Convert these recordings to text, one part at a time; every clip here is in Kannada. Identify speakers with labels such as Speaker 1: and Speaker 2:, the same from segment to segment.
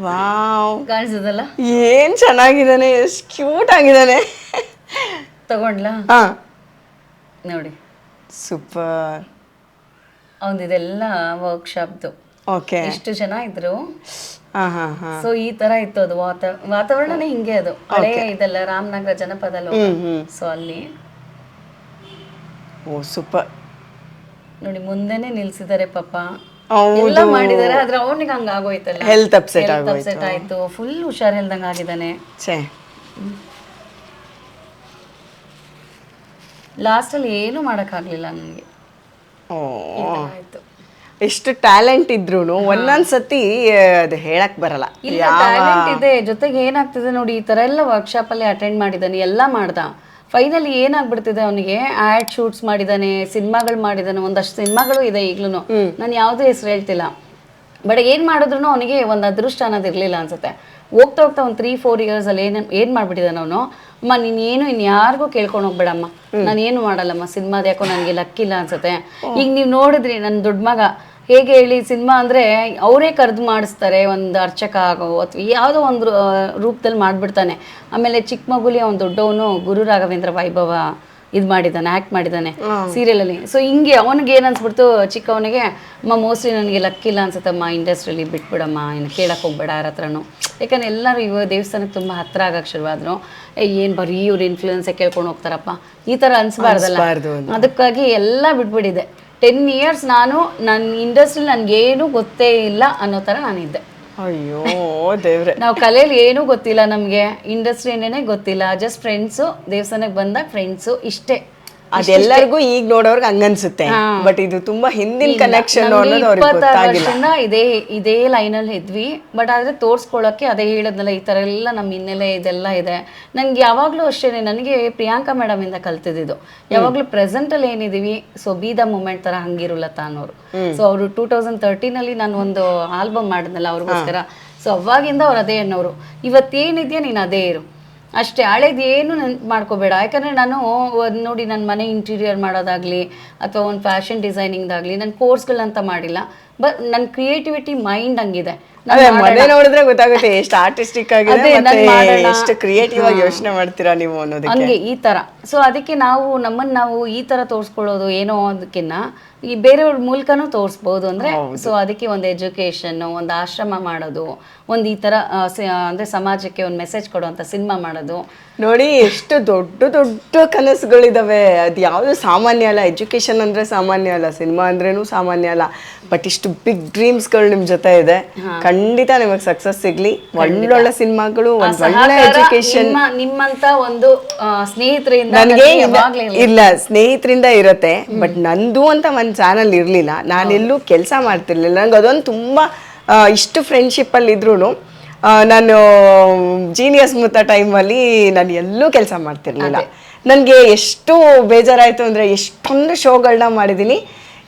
Speaker 1: ವಾವ್.
Speaker 2: ಕಾಣಿಸದಲ್ಲ
Speaker 1: ಏನ್ ಚೆನ್ನಾಗಿದ್ದಾನೆ ಎಷ್ಟು ಕ್ಯೂಟ್ ಆಗಿದ್ದಾನೆ.
Speaker 2: ತಗೊಂಡ್ಲಾ?
Speaker 1: ಹಾ.
Speaker 2: ನೋಡಿ.
Speaker 1: ಸೂಪರ್.
Speaker 2: ಅವನ್ ಇದೆಲ್ಲ ವರ್ಕ್ಶಾಪ್ದು
Speaker 1: ಓಕೆ.
Speaker 2: ಇಷ್ಟು ಜನ ಇದ್ರು. ಸೊ ಈ ತರ ಇತ್ತು ಅದು ವಾತ ವಾತಾವರಣನೇ ಹಿಂಗೆ ಅದು. ಹಳೆ ಇದೆಲ್ಲ ರಾಮನಗರ ಜನಪದ ಸೊ ಅಲ್ಲಿ.
Speaker 1: ಓ ಸೂಪರ್.
Speaker 2: ನೋಡಿ ಮುಂದೆನೆ ನಿಲ್ಸಿದ್ದಾರೆ ಪಾಪ. ಎಲ್ಲ ಮಾಡಿದಾರೆ ಆದ್ರೆ ಅವನಿಗೆ ಹಂಗ ಆಗೋಯ್ತಲ್ಲ.
Speaker 1: ಹೆಲ್ತ್ ಅಪ್ಸೆಟ್
Speaker 2: ಅಪ್ಸೆಟ್ ಆಯ್ತು. ಫುಲ್ ಹುಷಾರ್ ಇಲ್ದಂಗ ಆಗಿದ್ದಾನೆ.
Speaker 1: ಛೇ.
Speaker 2: ಲಾಸ್ಟ್ ಅಲ್ಲಿ ಏನು ಮಾಡಕ್ಕಾಗ್ಲಿಲ್ಲ ನನಗೆ.
Speaker 1: ಓ.
Speaker 2: ಈ ಆಯ್ತು.
Speaker 1: ಎಷ್ಟು ಟ್ಯಾಲೆಂಟ್ ಇದ್ರು ಒಂದೊಂದ್ ಸತಿ ಅದು ಹೇಳಕ್ ಬರಲ್ಲ.
Speaker 2: ಇಲ್ಲ ಟ್ಯಾಲೆಂಟ್ ಇದೆ. ಜೊತೆಗೆ ಏನಾಗ್ತಿದೆ ನೋಡಿ ಈ ತರ ಎಲ್ಲ ವರ್ಕ್ಶಾಪ್ ಅಲ್ಲಿ ಅಟೆಂಡ್ ಮಾಡಿದಾನೆ ಎಲ್ಲ ಮಾಡ್ದ. ಫೈನಲಿ ಏನಾಗ್ಬಿಡ್ತಿದೆ ಅವನಿಗೆ? ಆಡ್ ಶೂಟ್ಸ್ ಮಾಡಿದಾನೆ ಸಿನಿಮಾಗಳು ಮಾಡಿದಾನೆ ಒಂದಷ್ಟು ಸಿನಿಮಾಗಳು ಇದೆ ಈಗ್ಲೂ ನಾನು ಯಾವ್ದು ಹೆಸರು ಹೇಳ್ತಿಲ್ಲ. ಬಟ್ ಏನ್ ಮಾಡಿದ್ರು ಅವನಿಗೆ ಒಂದು ಅದೃಷ್ಟ ಅನ್ನೋದು ಇರ್ಲಿಲ್ಲ ಅನ್ಸುತ್ತೆ. ಹೋಗ್ತಾ ಹೋಗ್ತಾ ಒಂದು ತ್ರೀ ಫೋರ್ ಇಯರ್ಸ್ ಅಲ್ಲಿ ಏನ್ ಏನ್ ಮಾಡ್ಬಿಟ್ಟಿದ್ದಾನೆ ಅವನು? ಅಮ್ಮ ನೀನ್ ಏನು ಇನ್ ಯಾರಿಗೂ ಕೇಳ್ಕೊಂಡು ಹೋಗ್ಬೇಡಮ್ಮ. ನಾನು ಏನು ಮಾಡಲ್ಲಮ್ಮ ಸಿನಿಮಾದ ಯಾಕೋ ನನಗೆ ಲಕ್ಕಿಲ್ಲ ಅನ್ಸುತ್ತೆ. ಈಗ ನೀವು ನೋಡಿದ್ರಿ ನನ್ನ ದೊಡ್ಡ ಮಗ. ಹೇಗೆ ಹೇಳಿ ಸಿನಿಮಾ ಅಂದ್ರೆ ಅವರೇ ಕರೆದು ಮಾಡಿಸ್ತಾರೆ ಒಂದು ಅರ್ಚಕ ಆಗೋ ಅಥವಾ ಯಾವುದೋ ಒಂದು ರೂಪದಲ್ಲಿ ಮಾಡಿಬಿಡ್ತಾನೆ. ಆಮೇಲೆ ಚಿಕ್ಕ ಮಗುಲಿ ಅವ್ನು ದೊಡ್ಡವನು ಗುರು ರಾಘವೇಂದ್ರ ವೈಭವ ಇದು ಮಾಡಿದ್ದಾನೆ ಆ್ಯಕ್ಟ್ ಮಾಡಿದ್ದಾನೆ ಸೀರಿಯಲಲ್ಲಿ ಸೊ ಹಿಂಗೆ ಅವನಿಗೆ ಏನು ಅನ್ಸ್ಬಿಡ್ತು ಚಿಕ್ಕವನಿಗೆ ಅಮ್ಮ ಮೋಸ್ಟ್ಲಿ ನನಗೆ ಲಕ್ಕಿಲ್ಲ ಅನ್ಸುತ್ತಮ್ಮ ಇಂಡಸ್ಟ್ರಿಯಲ್ಲಿ ಬಿಟ್ಬಿಡಮ್ಮ ಇನ್ನು ಕೇಳಕ್ಕೆ ಹೋಗ್ಬೇಡ ಯಾರ ಹತ್ರನೂ. ಯಾಕಂದ್ರೆ ಎಲ್ಲರೂ ಇವಾಗ ದೇವಸ್ಥಾನಕ್ಕೆ ತುಂಬ ಹತ್ರ ಆಗಕ್ಕೆ ಶುರುವಾದ್ರು ಏನು ಬರೀ ಇವ್ರ ಇನ್ಫ್ಲೂಯೆನ್ಸೇ ಕೇಳ್ಕೊಂಡು ಹೋಗ್ತಾರಪ್ಪ. ಈ ಥರ ಅನ್ಸ್ಬಾರ್ದಲ್ಲ.
Speaker 1: ಅನ್ಸ್ಬಾರ್ದು
Speaker 2: ಅದಕ್ಕಾಗಿ ಎಲ್ಲ ಬಿಟ್ಬಿಟ್ಟಿದೆ ಟೆನ್ ಇಯರ್ಸ್ ನಾನು ನನ್ನ ಇಂಡಸ್ಟ್ರಿ ನನಗೇನು ಗೊತ್ತೇ ಇಲ್ಲ ಅನ್ನೋ ಥರ ನಾನಿದ್ದೆ.
Speaker 1: ಅಯ್ಯೋ ದೇವ್ರೆ.
Speaker 2: ನಾವು ಕಲೆಯಲ್ಲಿ ಏನೂ ಗೊತ್ತಿಲ್ಲ ನಮಗೆ. ಇಂಡಸ್ಟ್ರಿ ಏನೇನೆ ಗೊತ್ತಿಲ್ಲ. ಜಸ್ಟ್ ಫ್ರೆಂಡ್ಸು ದೇವಸ್ಥಾನಕ್ಕೆ ಬಂದಾಗ ಫ್ರೆಂಡ್ಸು ಇಷ್ಟೇ.
Speaker 1: ಅದೆಲ್ಲರಿಗೂ ಈಗ ನೋಡೋರ್ಗೆ ಹಂಗನ್ಸುತ್ತೆ. ಬಟ್ ಇದು ತುಂಬಾ ಹಿಂದಿನ ಕನೆಕ್ಷನ್
Speaker 2: ಇದೇ
Speaker 1: ಅನ್ನೋದು
Speaker 2: ಇದೇ ಲೈನ್ ಅಲ್ಲಿ ಇದ್ವಿ. ಬಟ್ ಆದ್ರೆ ತೋರ್ಸ್ಕೊಳಕ್ಕೆ ಅದೇ ಹೇಳದ್ನಲ್ಲ ಈ ತರ ಎಲ್ಲ ನಮ್ಮ ಹಿನ್ನೆಲೆ ಇದೆಲ್ಲ ಇದೆ. ನನ್ಗೆ ಯಾವಾಗ್ಲೂ ಅಷ್ಟೇನೆ ನನಗೆ ಪ್ರಿಯಾಂಕಾ ಮೇಡಮ್ ಇಂದ ಕಲ್ತಿದ್ದು ಯಾವಾಗ್ಲೂ ಪ್ರೆಸೆಂಟ್ ಅಲ್ಲಿ ಏನಿದೀವಿ ಸೊ ಬಿ ದ ಮೂಮೆಂಟ್ ತರ ಹಂಗಿರುಲತಾ ಅನ್ನೋರು. ಸೊ ಅವರು ಟೂ ತೌಸಂಡ್ ತರ್ಟೀನ್ ಅಲ್ಲಿ ನಾನು ಒಂದು ಆಲ್ಬಮ್ ಮಾಡಿದ್ನಲ್ಲ ಅವ್ರಿಗೋಸ್ಕರ. ಸೊ ಅವಾಗಿಂದ ಅವ್ರು ಅದೇ ಅನ್ನೋರು. ಇವತ್ತೇನಿದೆಯಾ ನೀನು ಅದೇ ಇರು. ಅಷ್ಟೇ ಹಳೇದು ಏನು ನೆನ್ಪು ಮಾಡ್ಕೋಬೇಡ. ಯಾಕಂದರೆ ನಾನು ಒಂದ್ ನೋಡಿ ನನ್ನ ಮನೆ ಇಂಟೀರಿಯರ್ ಮಾಡೋದಾಗಲಿ ಅಥವಾ ಒಂದು ಫ್ಯಾಷನ್ ಡಿಸೈನಿಂಗ್ದಾಗಲಿ ನನ್ನ ಕೋರ್ಸ್ಗಳಂತ ಮಾಡಿಲ್ಲ. ಬಟ್ ನನ್ನ ಕ್ರಿಯೇಟಿವಿಟಿ ಮೈಂಡ್ ಹಂಗಿದೆ. ನಾನ್
Speaker 1: ಮನೆ ನೋಡಿದ್ರೆ ಗೊತ್ತಾಗುತ್ತೆ ಎಷ್ಟು ಆರ್ಟಿಸ್ಟಿಕ್ ಆಗಿದೆ. ಎಷ್ಟು ಕ್ರಿಯೇಟಿವ್ ಆಗಿ ಯೋಚನೆ ಮಾಡ್ತೀರಾ ನೀವು ಅನ್ನೋದಕ್ಕೆ.
Speaker 2: ಹಂಗೆ ಈ ಥರ ಸೊ ಅದಕ್ಕೆ ನಾವು ನಮ್ಮನ್ನು ನಾವು ಈ ಥರ ತೋರಿಸ್ಕೊಳ್ಳೋದು ಏನೋ ಅದಕ್ಕಿನ್ನ ಈ ಬೇರೆಯವ್ರ ಮೂಲಕನೂ ತೋರಿಸ್ಬೋದು ಅಂದರೆ ಸೊ ಅದಕ್ಕೆ ಒಂದು ಎಜುಕೇಷನ್ನು ಒಂದು ಆಶ್ರಮ ಮಾಡೋದು ಒಂದು ಈ ಥರ ಅಂದರೆ ಸಮಾಜಕ್ಕೆ ಒಂದು ಮೆಸೇಜ್ ಕೊಡುವಂಥ ಸಿನಿಮಾ ಮಾಡೋದು.
Speaker 1: ನೋಡಿ ಎಷ್ಟು ದೊಡ್ಡ ದೊಡ್ಡ ಕನಸುಗಳಿದಾವೆ. ಅದು ಯಾವುದು ಸಾಮಾನ್ಯ ಅಲ್ಲ. ಎಜುಕೇಶನ್ ಅಂದ್ರೆ ಸಾಮಾನ್ಯ ಅಲ್ಲ. ಸಿನಿಮಾ ಅಂದ್ರೇನು ಸಾಮಾನ್ಯ ಅಲ್ಲ. ಬಟ್ ಇಷ್ಟು ಬಿಗ್ ಡ್ರೀಮ್ಸ್ಗಳು ನಿಮ್ಮ ಜೊತೆ ಇದೆ. ಖಂಡಿತ ನಿಮಗೆ ಸಕ್ಸಸ್ ಸಿಗ್ಲಿ. ಒಳ್ಳೊಳ್ಳೆ ಸಿನಿಮಾಗಳು ಒಳ್ಳೆ
Speaker 2: ಎಜುಕೇಷನ್
Speaker 1: ಎಜುಕೇಶನ್
Speaker 2: ನಿಮ್ಮಂತ ಒಂದು ಸ್ನೇಹಿತರಿಂದ
Speaker 1: ನನಗೆ ಇಲ್ಲ- ಸ್ನೇಹಿತರಿಂದ ಇರುತ್ತೆ ಬಟ್ ನಂದು ಅಂತ ಒಂದು ಚಾನಲ್ ಇರಲಿಲ್ಲ. ನಾನೆಲ್ಲೂ ಕೆಲಸ ಮಾಡ್ತಿರ್ಲಿಲ್ಲ. ನಂಗೆ ಅದೊಂದು ತುಂಬ ಇಷ್ಟು ಫ್ರೆಂಡ್ಶಿಪ್ ಅಲ್ಲಿ ಇದ್ರು ನಾನು ಜೀನಿಯಸ್ ಮುತ್ತ ಟೈಮಲ್ಲಿ ನಾನು ಎಲ್ಲೂ ಕೆಲಸ ಮಾಡ್ತಿರ್ಲಿಲ್ಲ. ನನಗೆ ಎಷ್ಟು ಬೇಜಾರಾಯಿತು ಅಂದ್ರೆ ಎಷ್ಟೊಂದು ಶೋಗಳನ್ನ ಮಾಡಿದ್ದೀನಿ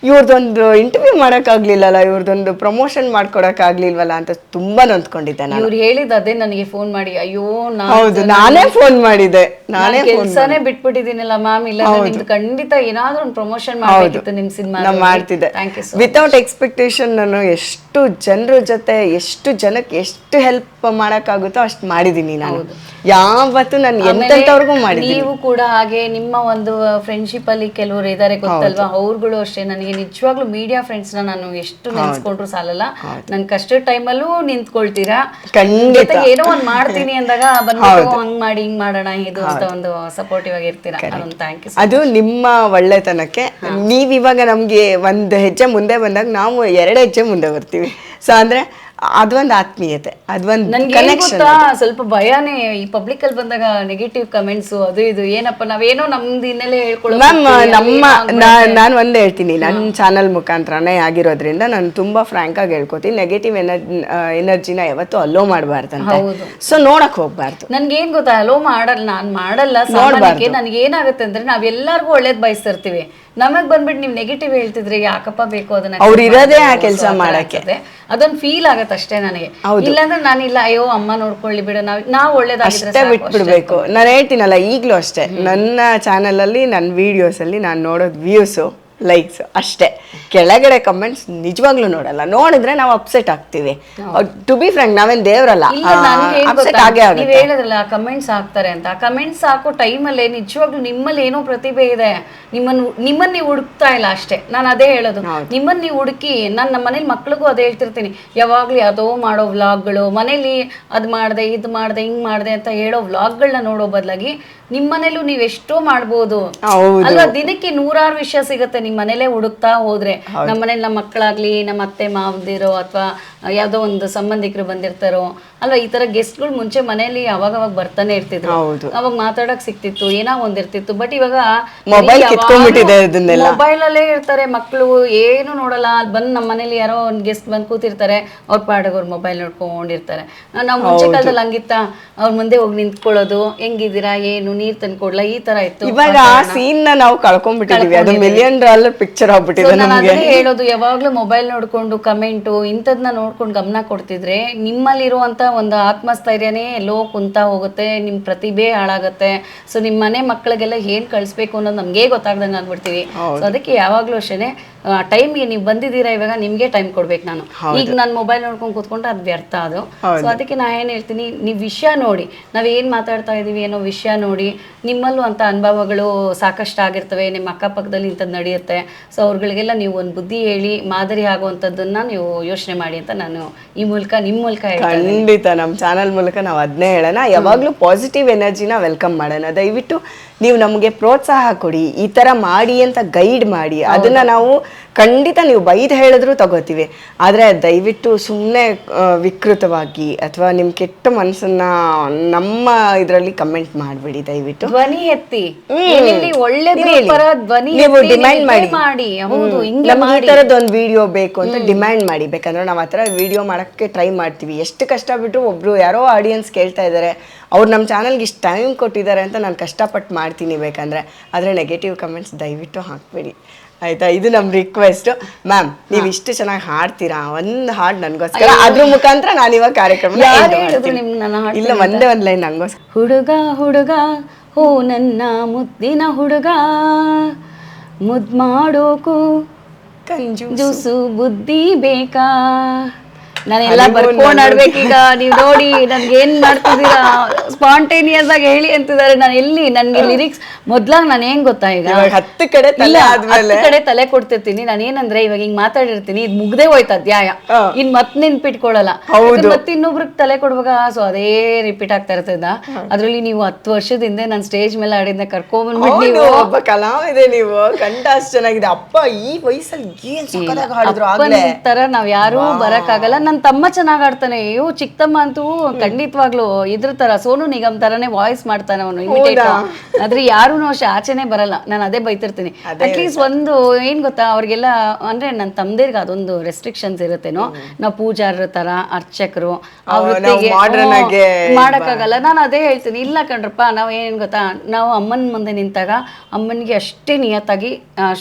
Speaker 1: ಇವ್ರದ್ದೊಂದು ಇಂಟರ್ವ್ಯೂ ಮಾಡೋಕ್ಕಾಗ್ಲಿಲ್ಲಲ್ಲ ಇವ್ರದ್ದೊಂದು ಪ್ರಮೋಷನ್ ಮಾಡ್ಕೊಡಕ್ಕಾಗ್ಲಿಲ್ವಲ್ಲ ಅಂತ ತುಂಬಾ ನೊಂದ್ಕೊಂಡಿದ್ದೆ ನಾನು.
Speaker 2: ಇವ್ರು ಹೇಳಿದ ಅದೇ ನನಗೆ ಫೋನ್ ಮಾಡಿ ಅಯ್ಯೋ
Speaker 1: ಹೌದು ನಾನೇ ಫೋನ್ ಮಾಡಿದೆ ನಾನೇ
Speaker 2: ಕೆಲಸನೇ ಬಿಟ್ಬಿಟ್ಟಿದ್ದೀನಲ್ಲ ಮ್ಯಾಮ್ ಇಲ್ಲ ನಿಮ್ದು ಖಂಡಿತ ಏನಾದ್ರೂ ಒಂದು ಪ್ರಮೋಷನ್ ಮಾಡ್ಬೇಕಿತ್ತು ನಿಮ್ ಸಿನಿಮಾ
Speaker 1: ನಾನು ಮಾಡ್ತಿದ್ದೆ.
Speaker 2: ಥ್ಯಾಂಕ್ ಯು
Speaker 1: ವಿತೌಟ್ ಎಕ್ಸ್ಪೆಕ್ಟೇಷನ್ ನಾನು ಎಷ್ಟು ಜನರ ಜೊತೆ ಎಷ್ಟು ಜನಕ್ಕೆ ಎಷ್ಟು ಹೆಲ್ಪ್ ಮಾಡಕ್ಕಾಗುತ್ತೋ ಅಷ್ಟು ಮಾಡಿದ್ದೀನಿ ನಾನು. ಯಾವತ್ತು ನಾನು ಎಂತೆಂಥವ್ರಿಗೂ ಮಾಡಿದ್ದೀನಿ.
Speaker 2: ನೀವು ಕೂಡ ಹಾಗೆ ನಿಮ್ಮ ಒಂದು ಫ್ರೆಂಡ್ಶಿಪ್ ಅಲ್ಲಿ ಕೆಲವರು ಇದಾರೆ ಗೊತ್ತಲ್ವಾ? ಅವ್ರುಗಳು ಅಷ್ಟೇ ನನಗೆ ನಿಜವಾಗ್ಲೂ ಮೀಡಿಯಾ ಫ್ರೆಂಡ್ಸ್ನ ನಾನು ಎಷ್ಟು ನೆನೆಸ್ಕೊಂಡ್ರು ಸಾಲಲ್ಲ. ನನ್ ಕಷ್ಟದ ಟೈಮಲ್ಲೂ ನಿಂತ್ಕೊಳ್ತೀರಾ?
Speaker 1: ಖಂಡಿತ.
Speaker 2: ಏನೋ ಒಂದ್ ಮಾಡ್ತೀನಿ ಅಂದಾಗ ಬಂದ್ಬಿಟ್ಟು ಹಂಗ್ ಮಾಡಿ ಹಿಂಗ್ ಮಾಡೋಣ ಇದು ಅಂತ ಒಂದು ಸಪೋರ್ಟಿವ್ ಆಗಿರ್ತೀರಾ? ಅದೊಂದು ಥ್ಯಾಂಕ್ ಯು
Speaker 1: ಅದು ನಿಮ್ಮ ಒಳ್ಳೆತನಕ್ಕೆ. ನೀವ್ ಇವಾಗ ನಮ್ಗೆ ಒಂದ್ ಹೆಜ್ಜೆ ಮುಂದೆ ಬಂದಾಗ ನಾವು ಎರಡು ಹೆಜ್ಜೆ ಮುಂದೆ ಬರ್ತೀವಿ. ಸೊ ಅಂದ್ರೆ ಅದೊಂದು ಆತ್ಮೀಯತೆ ಅದೊಂದು
Speaker 2: ನನ್ಗೆ ಗೊತ್ತಾ? ಸ್ವಲ್ಪ ಭಯನೇ ಈ ಪಬ್ಲಿಕ್ ಅಲ್ಲಿ ಬಂದಾಗ ನೆಗೆಟಿವ್ ಕಮೆಂಟ್ಸ್ ಅದು ಇದು ಏನಪ್ಪ ನಾವೇನೋ ನಮ್ದು ಹಿನ್ನೆಲೆ
Speaker 1: ಮ್ಯಾಮ್
Speaker 2: ಹೇಳ್ಕೊಳ್ಳೋ
Speaker 1: ನಮ್ಮ ನಾನು ಒಂದೇ ಹೇಳ್ತೀನಿ ನನ್ನ ಚಾನಲ್ ಮುಖಾಂತರನೇ ಆಗಿರೋದ್ರಿಂದ ನಾನು ತುಂಬಾ ಫ್ರಾಂಕ್ ಆಗಿ ಹೇಳ್ಕೊತೀನಿ ನೆಗೆಟಿವ್ ಎನರ್ಜಿನ ಯಾವತ್ತೂ ಅಲೋ ಮಾಡಬಾರ್ದಂತೆ.
Speaker 2: ಹೌದು.
Speaker 1: ಸೊ ನೋಡಕ್ ಹೋಗ್ಬಾರ್ದು.
Speaker 2: ನನ್ಗೆ ಏನ್ ಗೊತ್ತಾ? ಅಲೋ ಮಾಡಲ್ಲ ನಾನ್ ಮಾಡಲ್ಲ ಸಾಮಾನ್ಯಕ್ಕೆ ನನ್ಗೆ ಏನಾಗುತ್ತೆ ಅಂದ್ರೆ ನಾವ್ ಎಲ್ಲಾರ್ಗು ಒಳ್ಳೇದ್ ಬಯಸ್ತಿರ್ತೀವಿ. ನಮಗ್ ಬಂದ್ಬಿಟ್ಟು ನೀವ್ ನೆಗೆಟಿವ್ ಹೇಳ್ತಿದ್ರೆ ಯಾಕಪ್ಪ ಬೇಕು ಅದನ್ನ
Speaker 1: ಅವ್ರು ಇರೋದೇ ಆ ಕೆಲಸ ಮಾಡಕ್ಕೆ.
Speaker 2: ಅದೊಂದ್ ಫೀಲ್ ಆಗತ್ತೆ ಅಷ್ಟೇ ನನಗೆ. ಇಲ್ಲಾಂದ್ರೆ ನಾನಿಲ್ಲ ಅಯ್ಯೋ ಅಮ್ಮ ನೋಡ್ಕೊಳ್ಳಿ ಬಿಡು ನಾವ್ ನಾವ್ ಒಳ್ಳೇದಾಗಿದ್ರೆ
Speaker 1: ಅಷ್ಟೇ ಬಿಟ್ಬಿಡ್ಬೇಕು. ನಾನು ಹೇಳ್ತೀನಲ್ಲ ಈಗಲೂ ಅಷ್ಟೇ. ನನ್ನ ಚಾನಲ್ ಅಲ್ಲಿ ನನ್ನ ವಿಡಿಯೋಸ್ ಅಲ್ಲಿ ನಾನು ನೋಡೋದು ವ್ಯೂಸು ಲೈಕ್ಸ್ ಅಷ್ಟೇ. ಕೆಳಗಡೆ ಕಮೆಂಟ್ಸ್ ನಿಜವಾಗ್ಲೂ ನೋಡಲ್ಲ. ನೋಡಿದ್ರೆ ನಾವು ಅಪ್ಸೆಟ್ ಆಗ್ತೀವಿ. ಟು ಬಿ ಫ್ರೆಂಡ್ ನಾವೇನ್ ದೇವ್ರಲ್ಲ. ಅಪ್ಸೆಟ್? ಆಗೇ
Speaker 2: ನೀವ್ ಹೇಳಿದ್ರಲ್ಲ ಕಮೆಂಟ್ಸ್ ಹಾಕ್ತಾರೆ ಅಂತ. ಕಮೆಂಟ್ಸ್ ಹಾಕೋ ಟೈಮಲ್ಲೇ ನಿಜವಾಗ್ಲೂ ನಿಮ್ಮಲ್ಲಿ ಏನೋ ಪ್ರತಿಭೆ ಇದೆ. ನಿಮ್ಮನ್ನ ನಿಮ್ಮನ್ನ ನೀವು ಹುಡುಕ್ತಾ ಇಲ್ಲ ಅಷ್ಟೇ. ನಾನು ಅದೇ ಹೇಳೋದು. ನಿಮ್ಮನ್ನ ನೀವು ಹುಡುಕಿ ನಾನು ನಮ್ಮ ಮನೇಲಿ ಮಕ್ಳಿಗೂ ಅದೇ ಹೇಳ್ತಿರ್ತೀನಿ. ಯಾವಾಗ್ಲೂ ಅದೋ ಮಾಡೋ ವ್ಲಾಗ್ಗಳು ಮನೇಲಿ ಅದ್ ಮಾಡ್ದೆ ಇದು ಮಾಡ್ದೆ ಹಿಂಗ್ ಮಾಡ್ದೆ ಅಂತ ಹೇಳೋ ವ್ಲಾಗ್ಗಳನ್ನ ನೋಡೋ ಬದಲಾಗಿ ನಿಮ್ಮನೇಲೂ ನೀವೆಷ್ಟೋ ನೀವು ಎಷ್ಟೋ ಮಾಡ್ಬೋದು ಅಲ್ವಾ? ದಿನಕ್ಕೆ ನೂರಾರು ವಿಷಯ ಸಿಗುತ್ತೆ ನಿಮ್ಮ ಮನೇಲೆ ಹುಡುಕ್ತಾ ಹೋದ್ರೆ ನಮ್ಮ ಮನೇಲಿ ನಮ್ಮ ಮಕ್ಕಳಾಗ್ಲಿ ನಮ್ಮ ಅತ್ತೆ ಮಾವದಿರೋ ಅಥವಾ ಯಾವುದೋ ಒಂದು ಸಂಬಂಧಿಕರು ಬಂದಿರ್ತಾರೋ ಅಲ್ವಾ ಈ ತರ ಗೆಸ್ಟ್ಗಳು ಮುಂಚೆ ಮನೆಯಲ್ಲಿ ಅವಾಗ ಅವಾಗ ಬರ್ತಾನೆ ಇರ್ತಿದ್ರು.
Speaker 1: ಹೌದು.
Speaker 2: ಅವಾಗ ಮಾತಾಡಕ್ ಸಿಕ್ತಿತ್ತು ಏನೋ ಒಂದಿರ್ತಿತ್ತು ಬಟ್ ಇವಾಗ
Speaker 1: Mobile ಕಿತ್ಕೊಂಡ್ಬಿಟ್ಟಿದೆ ಇದನ್ನೆಲ್ಲ.
Speaker 2: ಮೊಬೈಲ್ ಅಲ್ಲೇ ಇರ್ತಾರೆ ಮಕ್ಕಳು ಏನು ನೋಡಲ್ಲ. ಅಲ್ಲಿ ಬಂದು ನಮ್ಮ ಮನೇಲಿ ಯಾರೋ ಒಂದು ಗೆಸ್ಟ್ ಬಂದು ಕೂತಿರ್ತಾರೆ ಅವ್ರ ಪಾಡಿಗೆ ಅವ್ರ ಮೊಬೈಲ್ ನೋಡ್ಕೊಂಡಿರ್ತಾರೆ ನಾವು ಮುಂಚೆ ಕಾಲದಲ್ಲಿ ಹಂಗಿತ್ತ ಅವ್ರ ಮುಂದೆ ಹೋಗಿ ನಿಂತ್ಕೊಳ್ಳೋದು ಹೆಂಗಿದ್ದೀರಾ ಏನು ನೀರ್ ತಂದ್ಕೊಡ್ಲಾ ಈ ತರ ಇತ್ತು
Speaker 1: ಇವಾಗ ಆ ಸೀನ್ನ ನಾವು ಕಳ್ಕೊಂಡ್ಬಿಟ್ಟಿದೀವಿ. ಅದು ಮಿಲಿಯನ್ ಡಾಲರ್ ಪಿಕ್ಚರ್
Speaker 2: So,
Speaker 1: ಆಗ್ಬಿಟ್ಟಿದೆ
Speaker 2: ನಾನು
Speaker 1: ನಮ್ಗೆ.
Speaker 2: ಅದೇ ಹೇಳೋದು ಯಾವಾಗ್ಲೂ ಮೊಬೈಲ್ ನೋಡ್ಕೊಂಡು ಕಮೆಂಟು ಇಂಥದ್ನ ನೋಡ್ಕೊಂಡು ಗಮನ ಕೊಡ್ತಿದ್ರೆ ನಿಮ್ಮಲ್ಲಿರುವಂತ ಒಂದು ಆತ್ಮಸ್ಥೈರ್ಯನೇ ಎಲ್ಲೋ ಕುಂತಾ ಹೋಗುತ್ತೆ ನಿಮ್ಮ ಪ್ರತಿಭೆ ಹಾಳಾಗುತ್ತೆ. ಸೊ ನಿಮ್ಮ ಮನೆ ಮಕ್ಕಳಿಗೆಲ್ಲ ಏನು ಕಳಿಸ್ಬೇಕು ಅನ್ನೋದು ನಮಗೆ ಗೊತ್ತಾಗ್ದಂಗೆ ಆಗ್ಬಿಡ್ತೀವಿ. ಸೊ ಅದಕ್ಕೆ ಯಾವಾಗಲೂ ಅಷ್ಟೇ ಟೈಮ್ಗೆ ನೀವು ಬಂದಿದ್ದೀರಾ ಇವಾಗ ನಿಮಗೆ ಟೈಮ್ ಕೊಡ್ಬೇಕು ನಾನು. ಈಗ ನಾನು ಮೊಬೈಲ್ ನೋಡ್ಕೊಂಡು ಕೂತ್ಕೊಂಡ್ರೆ ಅದು ವ್ಯರ್ಥ ಅದು. ಸೊ ಅದಕ್ಕೆ ನಾ ಏನು ಹೇಳ್ತೀನಿ ನೀವು ವಿಷಯ ನೋಡಿ ನಾವು ಏನು ಮಾತಾಡ್ತಾ ಇದೀವಿ ಏನೋ ವಿಷಯ ನೋಡಿ ನಿಮ್ಮಲ್ಲೂ ಅಂತ ಅನುಭವಗಳು ಸಾಕಷ್ಟು ಆಗಿರ್ತವೆ ನಿಮ್ಮ ಅಕ್ಕಪಕ್ಕದಲ್ಲಿ ಇಂಥದ್ದು ನಡೆಯುತ್ತೆ. ಸೊ ಅವ್ರುಗಳಿಗೆಲ್ಲ ನೀವು ಒಂದು ಬುದ್ಧಿ ಹೇಳಿ ಮಾದರಿ ಆಗುವಂಥದ್ದನ್ನ ನೀವು ಯೋಚನೆ ಮಾಡಿ ಅಂತ ನಾನು ಈ ಮೂಲಕ ನಿಮ್ಮ ಮೂಲಕ.
Speaker 1: ಖಂಡಿತ. ನಮ್ಮ ಚಾನಲ್ ಮೂಲಕ ನಾವು ಅದನ್ನೇ ಹೇಳೋಣ. ಯಾವಾಗಲೂ ಪಾಸಿಟಿವ್ ಎನರ್ಜಿನ ವೆಲ್ಕಮ್ ಮಾಡೋಣ. ದಯವಿಟ್ಟು ನೀವು ನಮಗೆ ಪ್ರೋತ್ಸಾಹ ಕೊಡಿ ಈ ತರ ಮಾಡಿ ಅಂತ ಗೈಡ್ ಮಾಡಿ. ಅದನ್ನ ನಾವು ಖಂಡಿತ ನೀವು ಬೈದು ಹೇಳಿದ್ರು ತಗೋತೀವಿ. ಆದರೆ ದಯವಿಟ್ಟು ಸುಮ್ಮನೆ ವಿಕೃತವಾಗಿ ಅಥವಾ ನಿಮ್ಮ ಕೆಟ್ಟ ಮನಸ್ಸನ್ನ ನಮ್ಮ ಇದರಲ್ಲಿ ಕಮೆಂಟ್ ಮಾಡಬೇಡಿ ದಯವಿಟ್ಟು.
Speaker 2: ಧ್ವನಿ ಎತ್ತಿ.
Speaker 1: ನೀವು ಡಿಮ್ಯಾಂಡ್ ಮಾಡಿ.
Speaker 2: ಹೌದು
Speaker 1: ನಮ್ಗೆ ಈ
Speaker 2: ತರದೊಂದು
Speaker 1: ತರದ್ ಒಂದು ವಿಡಿಯೋ ಬೇಕು ಅಂತ ಡಿಮ್ಯಾಂಡ್ ಮಾಡಿ. ಬೇಕಂದ್ರೆ ನಾವು ಆ ಥರ ವಿಡಿಯೋ ಮಾಡಕ್ಕೆ ಟ್ರೈ ಮಾಡ್ತೀವಿ. ಎಷ್ಟು ಕಷ್ಟ ಬಿಟ್ಟರು ಒಬ್ರು ಯಾರೋ ಆಡಿಯನ್ಸ್ ಕೇಳ್ತಾ ಇದ್ದಾರೆ ಅವ್ರು ನಮ್ಮ ಚಾನಲ್ಗೆ ಇಷ್ಟು ಟೈಮ್ ಕೊಟ್ಟಿದ್ದಾರೆ ಅಂತ ನಾನು ಕಷ್ಟಪಟ್ಟು ಮಾಡ್ತೀನಿ ಬೇಕಂದ್ರೆ. ಆದರೆ ನೆಗೆಟಿವ್ ಕಮೆಂಟ್ಸ್ ದಯವಿಟ್ಟು ಹಾಕ್ಬೇಡಿ. ಆಯ್ತಾ? ಇದು ನಮ್ಮ ರಿಕ್ವೆಸ್ಟ್ ಮ್ಯಾಮ್ ನೀವು ಇಷ್ಟು ಚೆನ್ನಾಗಿ ಹಾಡ್ತೀರಾ? ಒಂದು ಹಾಡು ನನಗೋಸ್ಕರ. ಅದ್ರ ಮುಖಾಂತರ ನಾನು ಇವಾಗ ಕಾರ್ಯಕ್ರಮ ಇಲ್ಲ ಒಂದೇ ಒಂದು ಲೈನ್ ನನಗೋಸ್ಕರ
Speaker 2: ಹುಡುಗ ಹುಡುಗ ಹೋ ನನ್ನ ಮುದ್ದಿನ ಹುಡುಗ. ಮುದ್ ಮಾಡೋಕು
Speaker 1: ಕಂಜು
Speaker 2: ಜೂಸು ಬುದ್ಧಿ ಬೇಕಾ? ನಾನೆಲ್ಲ ಬರ್ಕೊಂಡ್ ಆಡ್ಬೇಕೀಗ. ನೀವು ನೋಡಿ ನನ್ಗೆ ಏನ್ ಮಾಡ್ತಿದ್ದೀರಾ? ಸ್ಪಾಂಟೇನಿಯಸ್ ಆಗಿ ಹೇಳಿ ಅಂತಿದ್ದಾರೆ. ನಾನು ಎಲ್ಲಿ ನನ್ಗೆ ಲಿರಿಕ್ಸ್ ಮೊದ್ಲಾಗ ನಾನು ಏನ್ ಗೊತ್ತಾ ಈಗ?
Speaker 1: ಹತ್ತು ಕಡೆ
Speaker 2: ಇಲ್ಲ, ಹತ್ತು ಕಡೆ ತಲೆ ಕೊಡ್ತಿರ್ತೀನಿ. ನಾನು ಏನಂದ್ರೆ ಇವಾಗ ಹಿಂಗ್ ಮಾತಾಡಿರ್ತೀನಿ. ಇದು ಮುಗ್ದೇ ಹೋಯ್ತಾ ಅಧ್ಯಾಯ. ಇನ್ ಮತ್ ನೆನ್ಪಿಟ್ಕೊಳ್ಳಲ್ಲ
Speaker 1: ಹೌದು.
Speaker 2: ಮತ್ತೆ ಇನ್ನೊಬ್ರಿಗೆ ತಲೆ ಕೊಡುವಾಗ ಸೊ ಅದೇ ರಿಪೀಟ್ ಆಗ್ತಾ ಇರ್ತದ. ಅದ್ರಲ್ಲಿ ನೀವು ಹತ್ತು ವರ್ಷದ ಹಿಂದೆ ನಾನು ಸ್ಟೇಜ್ ಮೇಲೆ ಆಡಿದ್ನ ಕರ್ಕೊಂಡ್ಬಂದ್ಬಿಟ್ಟು ನೀವು.
Speaker 1: ಒಬ್ಬ ಕಲಾವಿದೆ ನೀವು. ಕಂಠ ಅಷ್ಟು ಚೆನ್ನಾಗಿದೆ. ಅಪ್ಪ ಈ ವಯಸ್ಸಲ್ಲಿ ಏನ್
Speaker 2: ತರ ನಾವ್ ಯಾರೂ ಬರಕ್ಕಾಗಲ್ಲ. ನನ್ ತಮ್ಮ ಚೆನ್ನಾಗಿ ಆಡ್ತಾನೆ. ಅಯ್ಯೋ ಚಿಕ್ಕಮ್ಮ ಅಂತೂ ಖಂಡಿತವಾಗ್ಲೂ ಇದ್ರ ತರ ಸೋನು ನಿಗಮ್ ತರನೇ ವಾಯ್ಸ್ ಮಾಡ್ತಾನೆ ಅವನು ಇಮಿಟೇಟ್ ಆದ್ರೆ ಯಾರು ಅಷ್ಟೇ ಆಚೆನೆ ಬರಲ್ಲ. ನಾನು ಅದೇ ಬೈತಿರ್ತೀನಿ. ಅಟ್ಲೀಸ್ಟ್ ಒಂದು ಏನ್ ಗೊತ್ತಾ ಅವ್ರಿಗೆಲ್ಲ ಅಂದ್ರೆ ನನ್ನ ತಮ್ಮದಿರ್ಗ ಅದೊಂದು ರೆಸ್ಟ್ರಿಕ್ಷನ್ಸ್ ಇರುತ್ತೇನೋ. ನಾವು ಪೂಜಾರರ ತರ ಅರ್ಚಕರು ಮಾಡಕ್ಕಾಗಲ್ಲ. ನಾನು ಅದೇ ಹೇಳ್ತೀನಿ ಇಲ್ಲ ಕಣ್ರಪ್ಪ ನಾವ್ ಏನ್ ಗೊತ್ತಾ ನಾವು ಅಮ್ಮನ ಮುಂದೆ ನಿಂತಾಗ ಅಮ್ಮನಿಗೆ ಅಷ್ಟೇ ನಿಯತ್ತಾಗಿ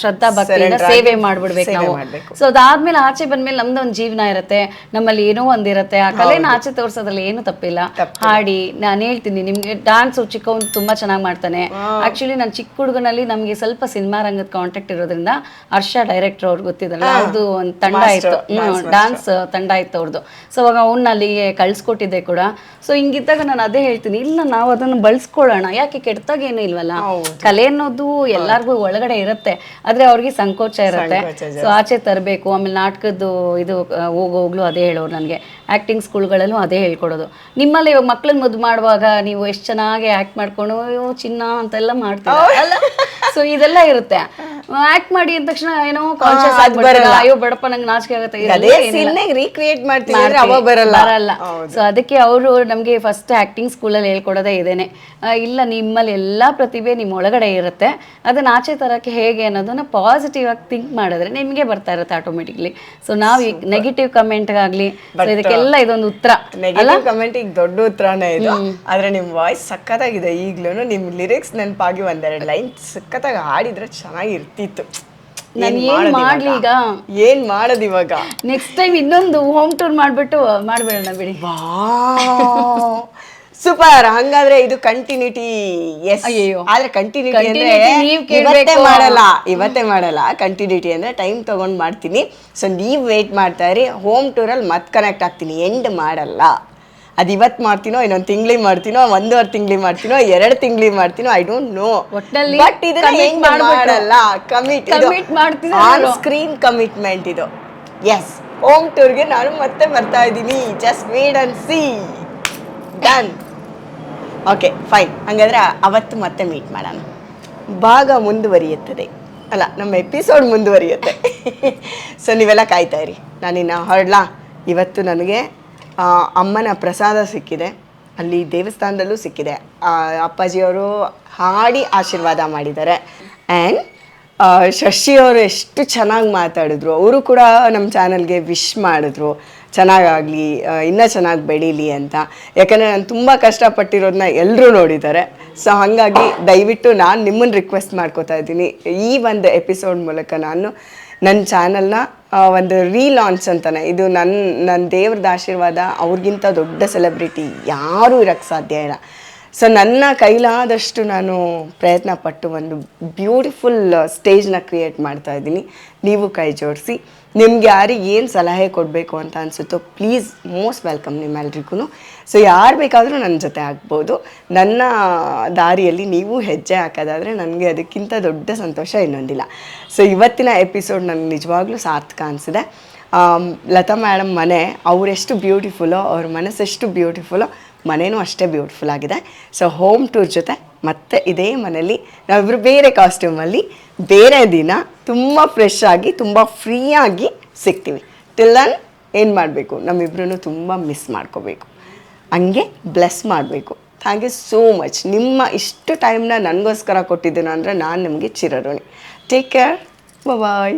Speaker 2: ಶ್ರದ್ಧಾ ಭಕ್ತಿಯಿಂದ ಸೇವೆ ಮಾಡ್ಬಿಡ್ಬೇಕು ನಾವು. ಸೊ ಅದಾದ್ಮೇಲೆ ಆಚೆ ಬಂದ್ಮೇಲೆ ನಮ್ದು ಒಂದು ಜೀವನ ಇರುತ್ತೆ. ನಮ್ಮಲ್ಲಿ ಏನೋ ಒಂದಿರುತ್ತೆ. ಆ ಕಲೆನ ಆಚೆ ತೋರ್ಸೋದ್ರಲ್ಲಿ ಏನು ತಪ್ಪಿಲ್ಲ. ಹಾಡಿ ನಾನು ಹೇಳ್ತೀನಿ ನಿಮ್ಗೆ ಡಾನ್ಸ್ ಚಿಕ್ಕವನ್ ತುಂಬಾ ಚೆನ್ನಾಗಿ ಮಾಡ್ತಾನೆ. ಆಕ್ಚುಲಿ ನಾನು ಚಿಕ್ಕ ಹುಡುಗನಲ್ಲಿ ನಮಗೆ ಸ್ವಲ್ಪ ಸಿನಿಮಾ ರಂಗದ ಕಾಂಟ್ಯಾಕ್ಟ್ ಇರೋದ್ರಿಂದ ಹರ್ಷ ಡೈರೆಕ್ಟರ್ ಅವ್ರು ಗೊತ್ತಿದ್ದಲ್ಲ ಅವ್ರದ್ದು ಒಂದು ತಂಡ ಇತ್ತು. ಡಾನ್ಸ್ ತಂಡ ಇತ್ತು ಅವ್ರದ್ದು ಸೊ ಅವಾಗ ಅವ್ನ ಅಲ್ಲಿಗೆ ಕಳ್ಸಿಕೊಟ್ಟಿದ್ದೆ ಕೂಡ. ಸೊ ಹಿಂಗಿದ್ದಾಗ ನಾನು ಅದೇ ಹೇಳ್ತೀನಿ ಇಲ್ಲ ನಾವು ಅದನ್ನು ಬಳಸ್ಕೊಳ್ಳೋಣ. ಯಾಕೆ ಕೆಟ್ಟದಾಗ ಏನು ಇಲ್ವಲ್ಲ? ಕಲೆ ಅನ್ನೋದು ಎಲ್ಲಾರ್ಗೂ ಒಳಗಡೆ ಇರುತ್ತೆ. ಆದ್ರೆ ಅವ್ರಿಗೆ ಸಂಕೋಚ ಇರುತ್ತೆ. ಸೊ ಆಚೆ ತರಬೇಕು ಆಮೇಲೆ ನಾಟಕದ್ದು ಇದು ಹೋಗೋಗ್ಲೂ ಅದೇ ಹೇಳೋರು ನನಗೆ. ಆ್ಯಕ್ಟಿಂಗ್ ಸ್ಕೂಲ್ಗಳಲ್ಲೂ ಅದೇ ಹೇಳ್ಕೊಡೋದು. ನಿಮ್ಮಲ್ಲಿ ಇವಾಗ ಮಕ್ಳನ್ನ ಮದ್ದು ಮಾಡುವಾಗ ನೀವು ಎಷ್ಟು ಚೆನ್ನಾಗಿ ಆ್ಯಕ್ಟ್ ಮಾಡ್ಕೊಂಡು ಅಯ್ಯೋ ಚಿನ್ನ ಅಂತೆಲ್ಲ ಮಾಡ್ತೀರಾ? ಅಲ್ಲ? ಸೊ ಇದೆಲ್ಲ ಇರುತ್ತೆ. ಆ್ಯಕ್ಟ್ ಮಾಡಿ ಅಂದ ತಕ್ಷಣ ಏನೋ ಕಾನ್ಶಿಯಸ್ ಆಗ್ಬಿಡ್ತೀರಾ? ಅಯ್ಯೋ ಬಡಪ್ಪ ನಂಗೆ ನಾಚಿಕೆ ಆಗುತ್ತೆ
Speaker 1: ಅದೇ ಸೀನ್ ರೀಕ್ರಿಯೇಟ್ ಮಾಡ್ತೀವಿ ಅಂದ್ರೆ ಅವ ಬರಲ್ಲ.
Speaker 2: ಬರಲ್ಲ. ಸೊ ಅದಕ್ಕೆ ಅವರು ನಮಗೆ ಫಸ್ಟ್ ಆಕ್ಟಿಂಗ್ ಸ್ಕೂಲಲ್ಲಿ ಹೇಳ್ಕೊಡೋದೇ ಇದೇನೆ. ಆ, ಇಲ್ಲ ನಿಮ್ಮಲ್ಲಿ ಎಲ್ಲಾ ಪ್ರತಿಭೆ ನಿಮ್ಮ ಒಳಗಡೆ ಇರುತ್ತೆ. ಅದನ್ನ ಆಚೆ ತರಕ್ಕೆ ಹೇಗೆ ಅನ್ನೋದನ್ನ ಪಾಸಿಟಿವ್ ಆಗಿ ಥಿಂಕ್ ಮಾಡಿದ್ರೆ ನಿಮಗೆ ಬರ್ತಾ ಇರುತ್ತೆ ಆಟೋಮೆಟಿಕ್ಲಿ ಸೊ ನಾವು ನೆಗೆಟಿವ್ ಕಮೆಂಟ್ ಆಗಲಿ ಇದಕ್ಕೆಲ್ಲ ಇದೊಂದು ಉತ್ತರ.
Speaker 1: ನೆಗೆಟಿವ್ ಕಮೆಂಟ್ ಈಗ ದೊಡ್ಡ ಉತ್ತರನೇ ಇದು. ಆದ್ರೆ ನಿಮ್ ವಾಯ್ಸ್ ಸಖತ್ತಾಗಿದೆ. ಈಗ್ಲೂ ನಿಮ್ ಲಿರಿಕ್ಸ್ ನೆನಪಾಗಿ ಒಂದೆರಡು ಲೈನ್ ಸಖತ್ತಾಗಿ ಹಾಡಿದ್ರೆ ಚೆನ್ನಾಗಿರ್ತಿತ್ತು
Speaker 2: ನಾನು
Speaker 1: ಏನ್
Speaker 2: ಮಾಡ್ಲಿ ಈಗ?
Speaker 1: ಏನ್ ಮಾಡೋದ್ ಇವಾಗ?
Speaker 2: ನೆಕ್ಸ್ಟ್ ಟೈಮ್ ಇನ್ನೊಂದು ಹೋಮ್ ಟೂರ್ ಮಾಡ್ಬಿಟ್ಟು ಮಾಡ್ಬೇಡಣ ಬಿಡಿ.
Speaker 1: ಸೂಪರ್ ಹಂಗಾದ್ರೆ ಇದು ಕಂಟಿನ್ಯೂಟಿ ಎಸ್ ಆದ್ರೆ ಕಂಟಿನ್ಯೂಟಿ ಅಂದ್ರೆ. ಇವತ್ತೇ ಮಾಡಲ್ಲ. ಇವತ್ತೇ ಮಾಡಲ್ಲ. ಕಂಟಿನ್ಯೂಟಿ ಅಂದ್ರೆ ಟೈಮ್ ತಗೊಂಡ್ ಮಾಡ್ತೀನಿ. ಸೊ ನೀವ್ ವೇಟ್ ಮಾಡ್ತಾ ಇರಿ. ಹೋಮ್ ಟೂರಲ್ಲಿ ಮತ್ ಕನೆಕ್ಟ್ ಆಗ್ತೀನಿ. ಎಂಡ್ ಮಾಡಲ್ಲ. ಅದು ಇವತ್ತು ಮಾಡ್ತೀನೋ ಇನ್ನೊಂದು ತಿಂಗ್ಳಿ ಮಾಡ್ತೀನೋ ಒಂದೂವರೆ ತಿಂಗ್ಳಿ ಮಾಡ್ತೀನೋ ಎರಡು ತಿಂಗ್ಳಿ ಮಾಡ್ತೀನೋ ಐ ಡೋಂಟ್ ನೋ
Speaker 2: ಒಟ್ಟಲ್ಲಿ
Speaker 1: ಬಟ್ ಇದನ್ನ ಎಂಡ್ ಮಾಡಲ್ಲ ಕಮಿಟ್
Speaker 2: ಕಮಿಟ್ ಮಾಡ್ತೀನಿ
Speaker 1: ಆನ್. ಸ್ಕ್ರೀನ್ ಕಮಿಟ್ಮೆಂಟ್ ಇದು. ಎಸ್ ಹೋಮ್ ಟೂರ್ಗೆ ನಾನು ಮತ್ತೆ ಬರ್ತಾ ಇದ್ದೀನಿ. Just wait and see done okay fine ಹಂಗಾದ್ರೆ ಅವತ್ತು ಮತ್ತೆ ಮೀಟ್ ಮಾಡೋಣ. ಭಾಗ ಮುಂದುವರಿಯುತ್ತದೆ. ಅಲ್ಲ ನಮ್ಮ ಎಪಿಸೋಡ್ ಮುಂದುವರಿಯುತ್ತೆ. ಸೊ ನೀವೆಲ್ಲ ಕಾಯ್ತಾ ಇರಿ. ನಾನಿನ್ನ ಹೊರಡ್ಲಾ? ಇವತ್ತು ನನಗೆ ಅಮ್ಮನ ಪ್ರಸಾದ ಸಿಕ್ಕಿದೆ. ಅಲ್ಲಿ ದೇವಸ್ಥಾನದಲ್ಲೂ ಸಿಕ್ಕಿದೆ. ಅಪ್ಪಾಜಿಯವರು ಹಾಡಿ ಆಶೀರ್ವಾದ ಮಾಡಿದ್ದಾರೆ. ಆ್ಯಂಡ್ ಶಶಿ ಅವರು ಎಷ್ಟು ಚೆನ್ನಾಗಿ ಮಾತಾಡಿದ್ರು. ಅವರು ಕೂಡ ನಮ್ಮ ಚಾನಲ್ಗೆ ವಿಶ್ ಮಾಡಿದ್ರು. ಚೆನ್ನಾಗಾಗಲಿ ಇನ್ನೂ ಚೆನ್ನಾಗಿ ಬೆಳೀಲಿ ಅಂತ. ಯಾಕಂದರೆ ನಾನು ತುಂಬ ಕಷ್ಟಪಟ್ಟಿರೋದನ್ನ ಎಲ್ಲರೂ ನೋಡಿದ್ದಾರೆ. ಸೊ ಹಾಗಾಗಿ ದಯವಿಟ್ಟು ನಾನು ನಿಮ್ಮನ್ನು ರಿಕ್ವೆಸ್ಟ್ ಮಾಡ್ಕೋತಾ ಇದ್ದೀನಿ. ಈ ಒಂದು ಎಪಿಸೋಡ್ ಮೂಲಕ ನಾನು ನನ್ನ ಚಾನಲ್ನ ಒಂದು ರೀಲಾಂಚ್ ಅಂತಾನೆ, ಇದು ನನ್ನ ನನ್ನ ದೇವ್ರದ ಆಶೀರ್ವಾದ ಅವ್ರಿಗಿಂತ ದೊಡ್ಡ ಸೆಲೆಬ್ರಿಟಿ ಯಾರೂ ಇರೋಕ್ಕೆ ಸಾಧ್ಯ ಇಲ್ಲ. ಸೊ ನನ್ನ ಕೈಲಾದಷ್ಟು ನಾನು ಪ್ರಯತ್ನ ಪಟ್ಟು ಒಂದು ಬ್ಯೂಟಿಫುಲ್ ಸ್ಟೇಜ್ನ ಕ್ರಿಯೇಟ್ ಮಾಡ್ತಾ ಇದ್ದೀನಿ. ನೀವು ಕೈ ಜೋಡಿಸಿ. ನಿಮ್ಗೆ ಯಾರಿಗೆ ಏನು ಸಲಹೆ ಕೊಡಬೇಕು ಅಂತ ಅನಿಸುತ್ತೋ ಪ್ಲೀಸ್ ಮೋಸ್ಟ್ ವೆಲ್ಕಮ್ ನಿಮ್ಮೆಲ್ರಿಗೂ ಸೊ ಯಾರು ಬೇಕಾದರೂ ನನ್ನ ಜೊತೆ ಆಗ್ಬೋದು. ನನ್ನ ದಾರಿಯಲ್ಲಿ ನೀವು ಹೆಜ್ಜೆ ಹಾಕೋದಾದರೆ ನನಗೆ ಅದಕ್ಕಿಂತ ದೊಡ್ಡ ಸಂತೋಷ ಇನ್ನೊಂದಿಲ್ಲ. ಸೊ ಇವತ್ತಿನ ಎಪಿಸೋಡ್ ನನಗೆ ನಿಜವಾಗ್ಲೂ ಸಾರ್ಥಕ ಅನಿಸಿದೆ. ಲತಾ ಮೇಡಮ್ ಮನೆ, ಅವರೆಷ್ಟು ಬ್ಯೂಟಿಫುಲ್ಲೋ ಅವ್ರ ಮನಸ್ಸೆಷ್ಟು ಬ್ಯೂಟಿಫುಲ್ಲೋ ಮನೇನೂ ಅಷ್ಟೇ ಬ್ಯೂಟಿಫುಲ್ ಆಗಿದೆ. ಸೊ ಹೋಮ್ ಟೂರ್ ಜೊತೆ ಮತ್ತೆ ಇದೇ ಮನೇಲಿ ನಾವಿಬ್ರು ಬೇರೆ ಕಾಸ್ಟ್ಯೂಮಲ್ಲಿ ಬೇರೆ ದಿನ ತುಂಬ ಫ್ರೆಶ್ ಆಗಿ, ತುಂಬ ಫ್ರೀಯಾಗಿ ಸಿಗ್ತೀವಿ. ಟಿಲ್ ದನ್ ಏನು ಮಾಡಬೇಕು? ನಮ್ಮಿಬ್ರು ತುಂಬ ಮಿಸ್ ಮಾಡ್ಕೋಬೇಕು. ಹಂಗೆ ಬ್ಲೆಸ್ ಮಾಡಬೇಕು. ಥ್ಯಾಂಕ್ ಯು ಸೋ ಮಚ್ ನಿಮ್ಮ ಇಷ್ಟು ಟೈಮ್ನ ನನಗೋಸ್ಕರ ಕೊಟ್ಟಿದ್ದೀನ ಅಂದರೆ ನಾನು ನಿಮಗೆ ಚಿರಋಣಿ. Take care bye